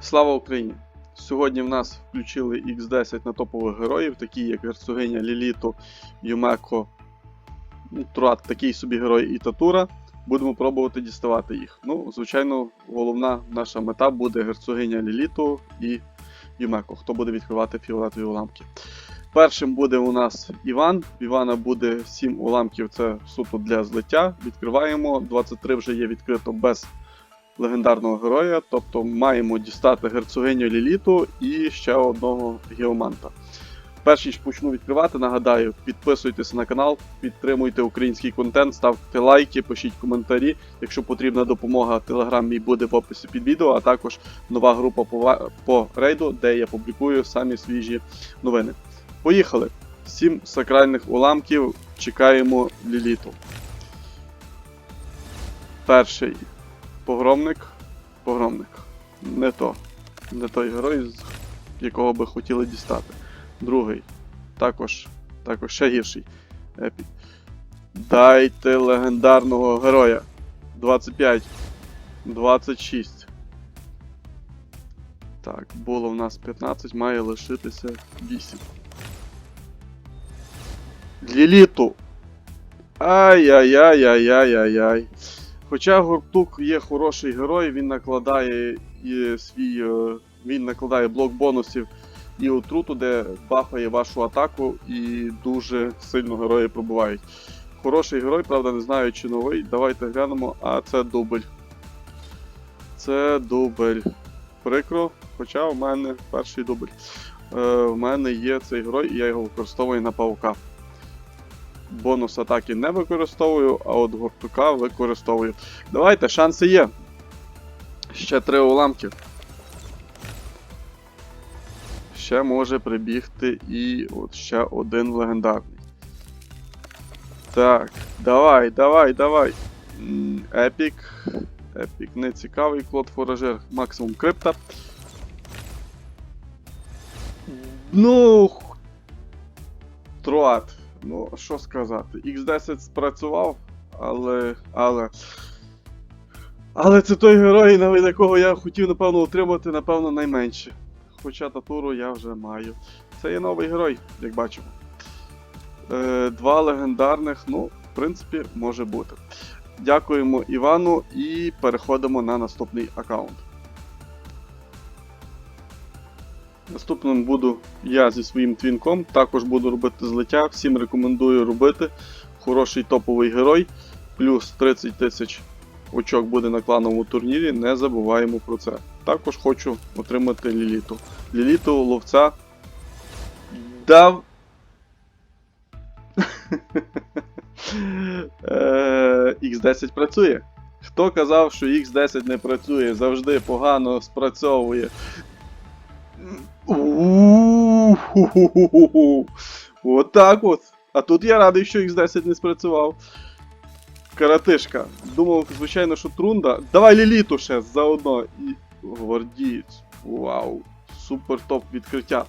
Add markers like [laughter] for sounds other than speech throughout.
Слава Україні! Сьогодні в нас включили X10 на топових героїв, такі як герцогиня Ліліто, Юмеко, ну, Турат, такий собі герой і Татура. Будемо пробувати діставати їх. Ну, звичайно, головна наша мета буде герцогиня Ліліто і Юмеко, хто буде відкривати фіолетові уламки. Першим буде у нас Іван. В Івана буде 7 уламків, це суто для злиття. Відкриваємо. 23 вже є відкрито без легендарного героя, тобто маємо дістати герцогиню Ліліту і ще одного геоманта. Перш ніж почну відкривати, нагадаю, підписуйтесь на канал, підтримуйте український контент, ставте лайки, пишіть коментарі. Якщо потрібна допомога, телеграм мій буде в описі під відео, а також нова група по, рейду, де я публікую самі свіжі новини. Поїхали! Сім сакральних уламків. Чекаємо Ліліту. Перший Погромник. Погромник. Не то. Не той герой, якого би хотіли дістати. Другий. Також. Також ще гірший. Епік. Дайте легендарного героя. 25. 26. Так, було в нас 15, має лишитися 8. Ліліту. Ай-яй-яй-яй-яй-яй-яй. Хоча Гуртук є хороший герой, він накладає і свій. е, Він накладає блок бонусів і отруту, де бафає вашу атаку, і дуже сильно герої пробувають. Хороший герой, правда, не знаю чи новий. Давайте глянемо, а це дубль. Це дубль. Прикро, хоча у мене перший дубль. Е, в мене є цей герой, і я його використовую на паука. Бонус атаки не використовую, а от гуртука використовую. Давайте, шанси є. Ще три уламки. Ще може прибігти і от ще один легендарний. Так, давай, давай, давай. Епік. Епік не цікавий, Клод Форажер, максимум крипта. Ну. Труат. Ну, що сказати, X10 спрацював, але. але. Але це той герой, на якого я хотів, напевно, отримати, напевно, найменше. Хоча татуру я вже маю. Це є новий герой, як бачимо. Е, два легендарних, ну, в принципі, може бути. Дякуємо Івану і переходимо на наступний аккаунт. Наступним буду я зі своїм твінком. Також буду робити злиття. Всім рекомендую робити. Хороший топовий герой. Плюс 30 тисяч очок буде на клановому турнірі. Не забуваємо про це. Також хочу отримати Ліліту. Ліліту ловця. Дав. [laughs] Е, X10 працює. Хто казав, що X10 не працює, завжди погано спрацьовує. У-ху-ху-ху-ху. Отак от. А тут я радий, що X10 не спрацював. Каратишка. Думав, звичайно, що трунда. Давай ліліту ще заодно. Гвардієць. Вау. Супер топ відкриття.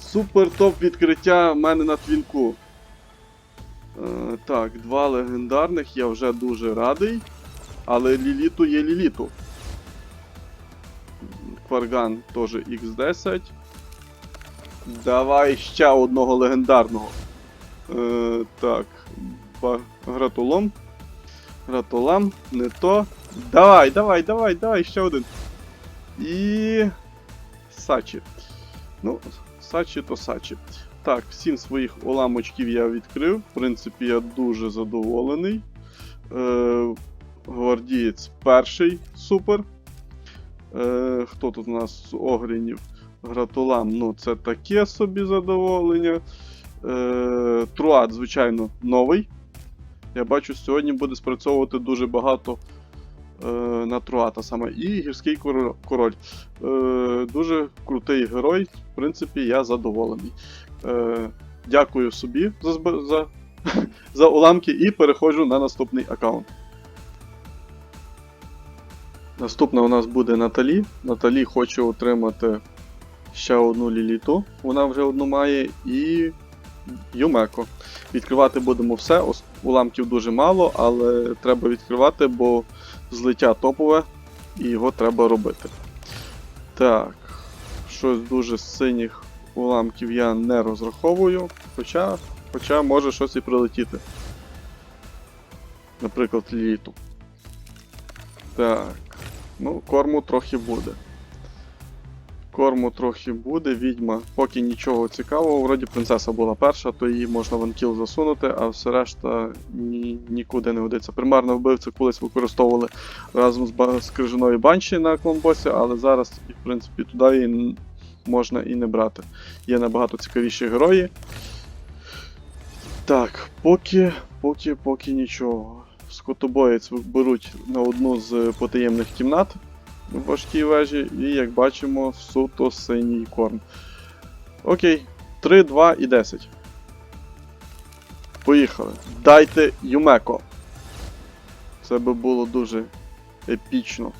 Супер топ відкриття в мене на твінку. Е, так, два легендарних, я вже дуже радий. Але ліліту є ліліту. Кварган теж X10. Давай ще одного легендарного. Е, так. Гратулом. Гратулам, не то. Давай, давай, давай, давай, ще один. І. Сачі. Ну, Сачі то Сачі. Так, всім своїх уламочків я відкрив. В принципі, я дуже задоволений. Е, гвардієць перший супер. Е, хто тут у нас з Огрінів? Гратулам, ну це таке собі задоволення. Е, Труат, звичайно, новий. Я бачу, сьогодні буде спрацьовувати дуже багато на Труата саме. І гірський король. Е, дуже крутий герой. В принципі, я задоволений. Е, дякую собі за, за, [laughs] за уламки і переходжу на наступний аккаунт. Наступна у нас буде Наталі. Наталі хоче отримати ще одну ліліту. Вона вже одну має. І Юмеко. Відкривати будемо все. Уламків дуже мало, але треба відкривати, бо злиття топове і його треба робити. Так, щось дуже синіх уламків я не розраховую, хоча, хоча може щось і прилетіти. Наприклад, літу. Так. Ну, корму трохи буде. Корму трохи буде, відьма. Поки нічого цікавого, вроді принцеса була перша, то її можна в анкіл засунути, а все решта ні, нікуди не годиться. Примарно вбивцю колись використовували разом з, з крижаною банші на клонбосі, але зараз, і, в принципі, туди її можна і не брати. Є набагато цікавіші герої. Так, поки, поки, поки нічого. Скотобоєць беруть на одну з потаємних кімнат в важкій вежі, і як бачимо, суто синій корм. Окей, 3, 2 і 10. Поїхали. Дайте Юмеко. Це би було дуже епічно.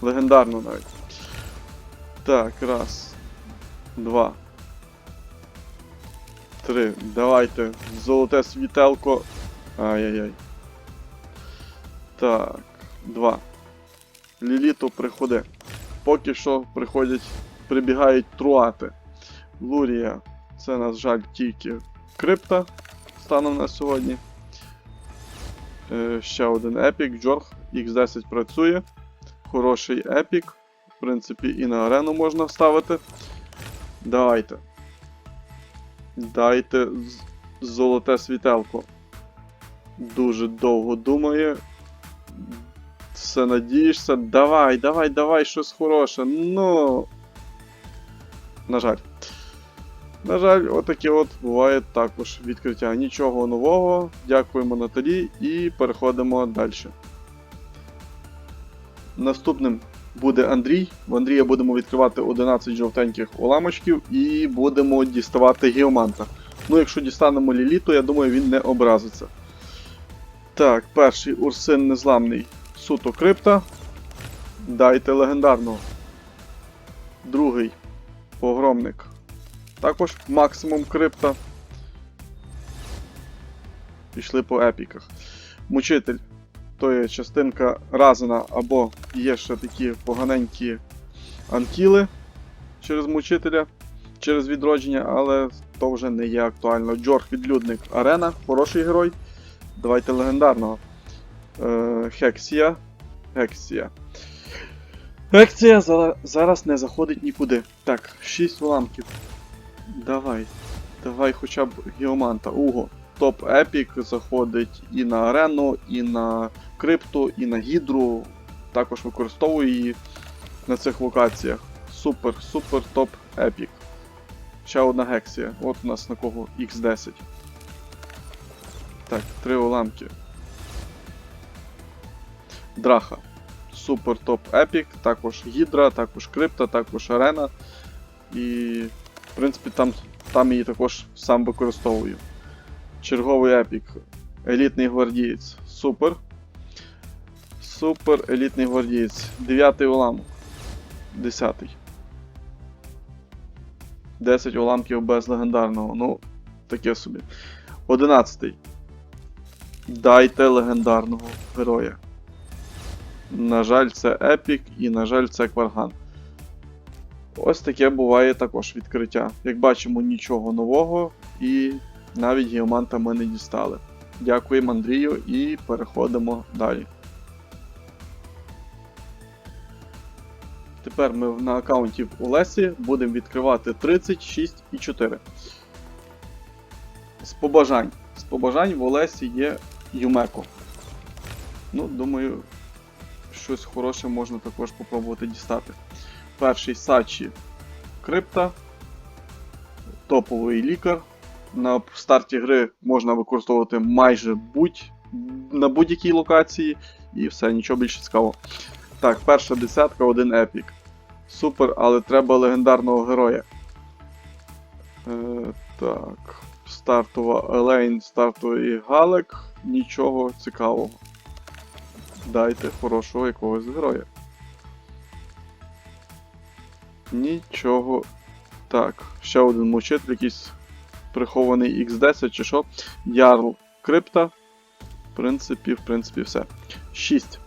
Легендарно навіть. Так, раз. Два. Три. Давайте. Золоте світелко. Ай-яй-яй. Так. Два. Ліліто приходи. Поки що приходять, прибігають труати. Лурія. Це, на жаль, тільки крипта станом на сьогодні. Е, ще один епік. Джорг X10 працює. Хороший епік. В принципі, і на арену можна вставити. Давайте. Дайте золоте світелко. Дуже довго думає. Все надієшся. Давай, давай, давай, щось хороше. Ну. На жаль. На жаль, отаке от буває також відкриття. Нічого нового. Дякуємо Наталі і переходимо далі. Наступним буде Андрій. В Андрія будемо відкривати 11 жовтеньких уламочків і будемо діставати геоманта. Ну, якщо дістанемо Ліліту, я думаю, він не образиться. Так, перший Урсин незламний суто крипта. Дайте легендарного. Другий погромник. Також максимум крипта. Пішли по епіках. Мучитель. То є частинка Разена, або є ще такі поганенькі анкіли через мучителя, через відродження, але то вже не є актуально. Джорг відлюдник Арена, хороший герой. Давайте легендарного. Е, Хексія. Хексія. Хексія зараз не заходить нікуди. Так, 6 уламків. Давай. Давай хоча б Геоманта. Уго. Топ Епік заходить і на арену, і на крипту, і на гідру. Також використовую її на цих локаціях. Супер, супер топ епік. Ще одна гексія. От у нас на кого X10. Так, три уламки. Драха. Супер топ епік, також Гідра, також Крипта, також Арена. І, в принципі, там, там її також сам використовую. Черговий епік. Елітний гвардієць. Супер. Супер елітний гвардієць. Дев'ятий уламок. Десятий. 10 уламків без легендарного. Ну, таке собі. Одинадцятий. Дайте легендарного героя. На жаль, це епік і, на жаль, це кварган. Ось таке буває також відкриття. Як бачимо, нічого нового, і навіть геоманта ми не дістали. Дякуємо Андрію і переходимо далі. Тепер ми на аккаунті у Лесі будемо відкривати 36 і 4. З побажань. З побажань в Олесі є Юмеко. Ну, думаю, щось хороше можна також попробувати дістати. Перший Сачі Крипта. Топовий лікар. На старті гри можна використовувати майже будь на будь-якій локації. І все, нічого більше цікавого. Так, перша десятка, один епік. Супер, але треба легендарного героя. Е, так. Стартова Елейн, стартовий Галек. Нічого цікавого. Дайте хорошого якогось героя. Нічого. Так, ще один мучитель якийсь прихований X10 чи що. Ярл крипта. В принципі, в принципі, все. 6.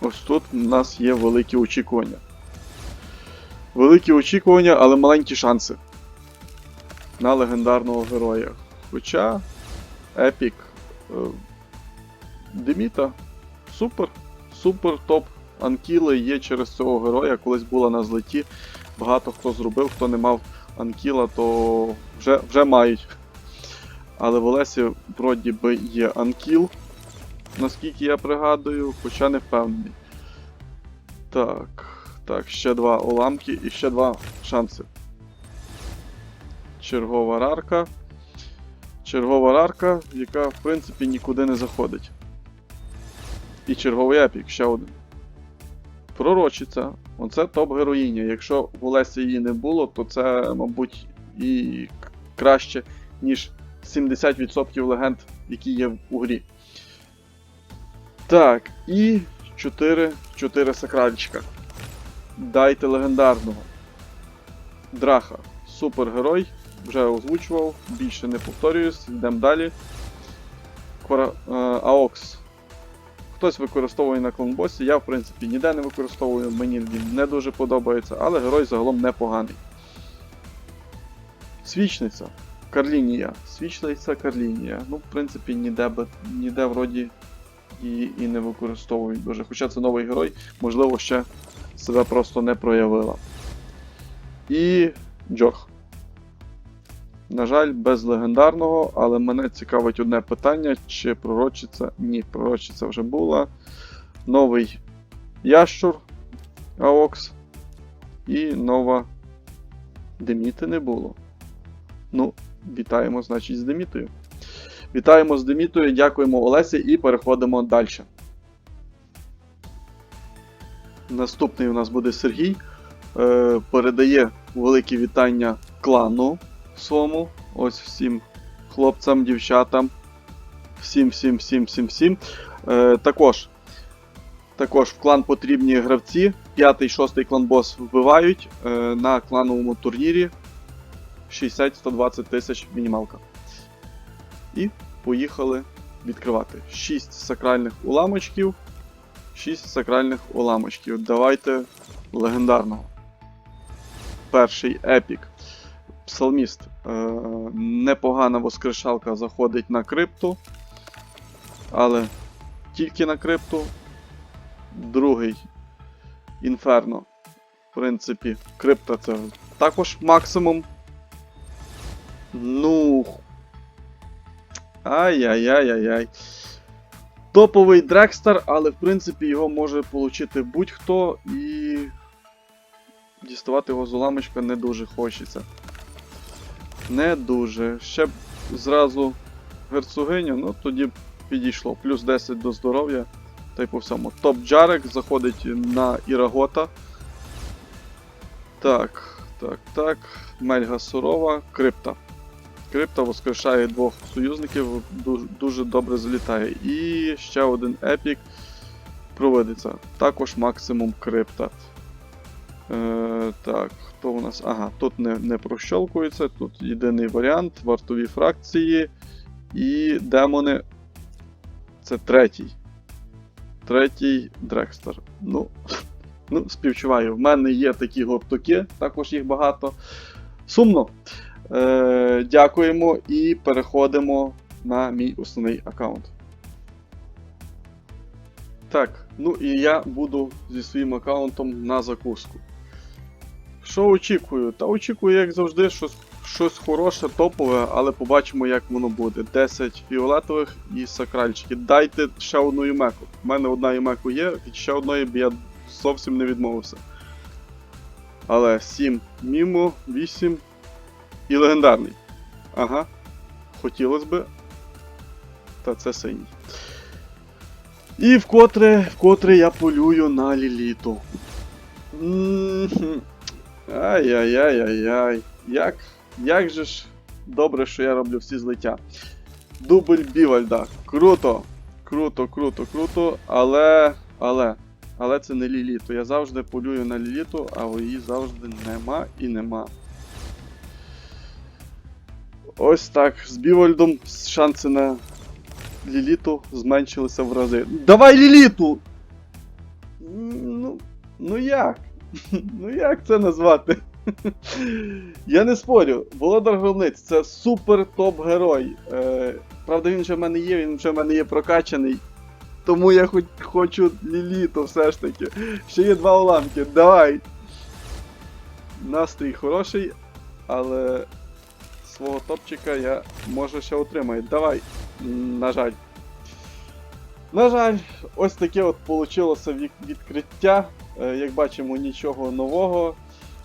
Ось тут у нас є великі очікування. Великі очікування, але маленькі шанси на легендарного героя. Хоча Епік е, Деміта супер, супер топ. Анкіли є через цього героя. Колись була на злеті. Багато хто зробив, хто не мав Анкіла, то вже, вже мають. Але в Олесі вроді би є Анкіл, наскільки я пригадую, хоча не впевнений. Так, так, ще два уламки і ще два шанси. Чергова рарка. Чергова рарка, яка в принципі нікуди не заходить. І черговий епік, ще один. Пророчиця. Оце топ-героїня. Якщо в Олесі її не було, то це, мабуть, і краще, ніж 70% легенд, які є у грі. Так, і 4, 4 сакральчика. Дайте легендарного. Драха. Супергерой. Вже озвучував, більше не повторююсь, йдемо далі. Квара... е, Аокс. Хтось використовує на клонбосі, я в принципі ніде не використовую, мені він не дуже подобається, але герой загалом непоганий. Свічниця. Карлінія. Свічниця Карлінія. Ну, в принципі, ніде, ніде вроді її і не використовують дуже. Хоча це новий герой, можливо, ще себе просто не проявила. І Джох. На жаль, без легендарного, але мене цікавить одне питання: чи пророчиця? Ні, пророчиця вже була. Новий ящур Аокс. І нова Деміти не було. Ну, вітаємо, значить, з Демітою. Вітаємо з Демітою, дякуємо Олесі і переходимо далі. Наступний у нас буде Сергій. Е, передає великі вітання клану своєму. Ось всім хлопцям, дівчатам. Всім, всім, всім, всім, всім. Е, також, також в клан потрібні гравці. П'ятий, шостий клан-бос вбивають е, на клановому турнірі. 60-120 тисяч мінімалка. І поїхали відкривати. 6 сакральних уламочків. 6 сакральних уламочків. Давайте легендарного. Перший епік. Псалміст. Е, непогана воскрешалка заходить на крипту. Але тільки на крипту. Другий інферно. В принципі, крипта це також максимум. Ну. Ай-яй-яй-яй-яй. Топовий Дрекстер, але в принципі його може отримати будь-хто і діставати його з уламочка не дуже хочеться. Не дуже. Ще б зразу герцогиню, ну тоді б підійшло. Плюс 10 до здоров'я. Та й по всьому. Топ Джарек заходить на Ірагота. Так, так, так. Мельга Сурова, Крипта. Крипта воскрешає двох союзників, дуже, дуже добре залітає. І ще один епік проводиться. Також максимум крипта. Е, так, хто у нас? Ага, тут не, не прощолкується, тут єдиний варіант, вартові фракції і демони. Це третій. Третій Дрекстер. Ну, [laughs] ну, співчуваю. В мене є такі гоптуки, також їх багато. Сумно. Е, дякуємо і переходимо на мій основний аккаунт. Так, ну і я буду зі своїм аккаунтом на закуску. Що очікую? Та очікую, як завжди, щось, щось хороше, топове, але побачимо, як воно буде. 10 фіолетових і сакральчики. Дайте ще одну юмеку. У мене одна юмеку є, від ще одної б я зовсім не відмовився. Але 7 мімо, 8 і легендарний. Ага. Хотілося би. Та це синій. І вкотре, вкотре я полюю на ліліту. М-м-м. Ай-яй-яй-яй-яй. Як, як же ж добре, що я роблю всі злиття. Дубль Бівальда. Круто! Круто, круто, круто, але. Але. Але це не ліліту. Я завжди полюю на ліліту, а її завжди нема і нема. Ось так. З Бівольдом шанси на Ліліту зменшилися в рази. Давай Ліліту! Ну, ну як? Ну як це назвати? Я не спорю, Володар Громниць це супер топ-герой. Е, правда, він вже в мене є, він вже в мене є прокачаний. Тому я хоч хочу Ліліту все ж таки. Ще є два уламки. Давай. Настрій хороший, але свого топчика я може ще отримаю. Давай. На жаль. На жаль, ось таке от вийшло відкриття. Е, Як бачимо, нічого нового.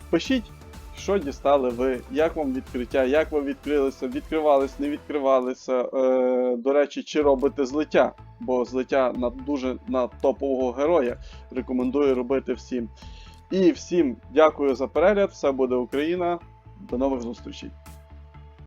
Пишіть, що дістали ви, як вам відкриття, як ви відкрилися, відкривались, не відкривалися. Е, до речі, чи робите злиття, бо злиття на дуже на топового героя. Рекомендую робити всім. І всім дякую за перегляд. Все буде Україна. До нових зустрічей.